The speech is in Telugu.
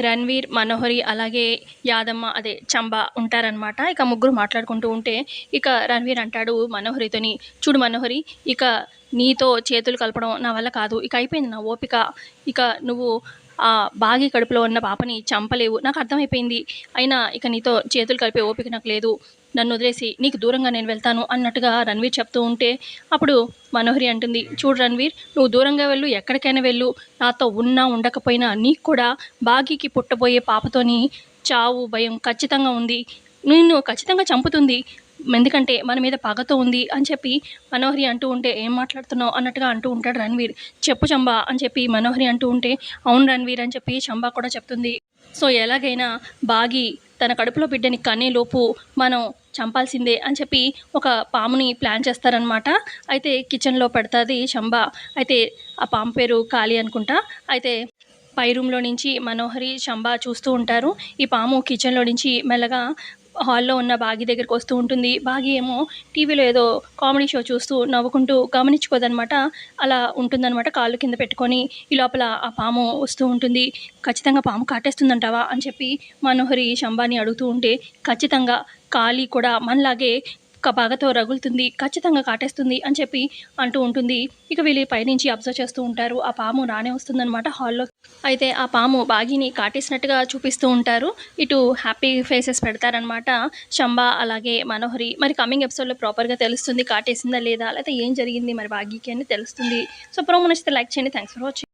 రణ్వీర్ మనోహరి అలాగే యాదమ్మ అదే చంబ ఉంటారనమాట ఇక ముగ్గురు మాట్లాడుకుంటూ ఉంటే ఇక రణ్వీర్ అంటాడు మనోహరితోని చూడు మనోహరి ఇక నీతో చేతులు కలపడం నా వల్ల కాదు. ఇక అయిపోయింది నా ఓపిక. ఇక నువ్వు బాగి కడుపులో ఉన్న పాపని చంపలేవు. నాకు అర్థమైపోయింది. అయినా ఇక నీతో చేతులు కలిపే ఓపిక నాకు లేదు. నన్ను వదిలేసి నీకు దూరంగా నేను వెళ్తాను అన్నట్టుగా రణ్వీర్ చెప్తూ ఉంటే అప్పుడు మనోహరి అంటుంది చూడు రణ్వీర్ నువ్వు దూరంగా వెళ్ళు ఎక్కడికైనా వెళ్ళు. నాతో ఉన్నా ఉండకపోయినా నీకు కూడా బాగీకి పుట్టబోయే పాపతోని చావు భయం ఖచ్చితంగా ఉంది. నిన్ను ఖచ్చితంగా చంపుతుంది. ఎందుకంటే మన మీద పగతో ఉంది అని చెప్పి మనోహరి అంటూ ఉంటే ఏం మాట్లాడుతున్నావు అన్నట్టుగా అంటూ ఉంటాడు రణ్వీర్. చెప్పు చంబా అని చెప్పి మనోహరి అంటూ ఉంటే అవును రణ్వీర్ అని చెప్పి చంబా కూడా చెప్తుంది. సో ఎలాగైనా బాగి తన కడుపులో బిడ్డని కనేలోపు మనం చంపాల్సిందే అని చెప్పి ఒక పాముని ప్లాన్ చేస్తారనమాట అయితే కిచెన్లో పెడుతుంది చంబా. అయితే ఆ పాము పేరు కాళీ అనుకుంటా. అయితే పై రూమ్లో నుంచి మనోహరి చంబా చూస్తూ ఉంటారు. ఈ పాము కిచెన్లో నుంచి మెల్లగా హాల్లో ఉన్న బాగి దగ్గరికి వస్తూ ఉంటుంది. బాగి ఏమో టీవీలో ఏదో కామెడీ షో చూస్తూ నవ్వుకుంటూ గమనించుకోదనమాట. అలా ఉంటుందన్నమాట కాళ్ళు కింద పెట్టుకొని ఈ లోపల ఆ పాము వస్తూ ఉంటుంది. ఖచ్చితంగా పాము కాటేస్తుందంటావా? అని చెప్పి మనోహరి శంబాని అడుగుతూ ఉంటే ఖచ్చితంగా కాళీ కూడా మనలాగే ఒక పగతో రగులుతుంది ఖచ్చితంగా కాటేస్తుంది అని చెప్పి అంటూ ఉంటుంది. ఇక వీళ్ళు పైనుంచి అబ్జర్వ్ చేస్తూ ఉంటారు. ఆ పాము రానే వస్తుందన్నమాట హాల్లో. అయితే ఆ పాము బాగిని కాటేసినట్టుగా చూపిస్తూ ఉంటారు. ఇటు హ్యాపీ ఫేసెస్ పెడతారనమాట శంబా అలాగే మనోహరి. మరి కమింగ్ ఎపిసోడ్లో ప్రాపర్గా తెలుస్తుంది కాటేసిందా లేదా లేకపోతే ఏం జరిగింది మరి బాగీకి అని తెలుస్తుంది. సో ప్రోమో నచ్చితే లైక్ చేయండి. Thanks for watching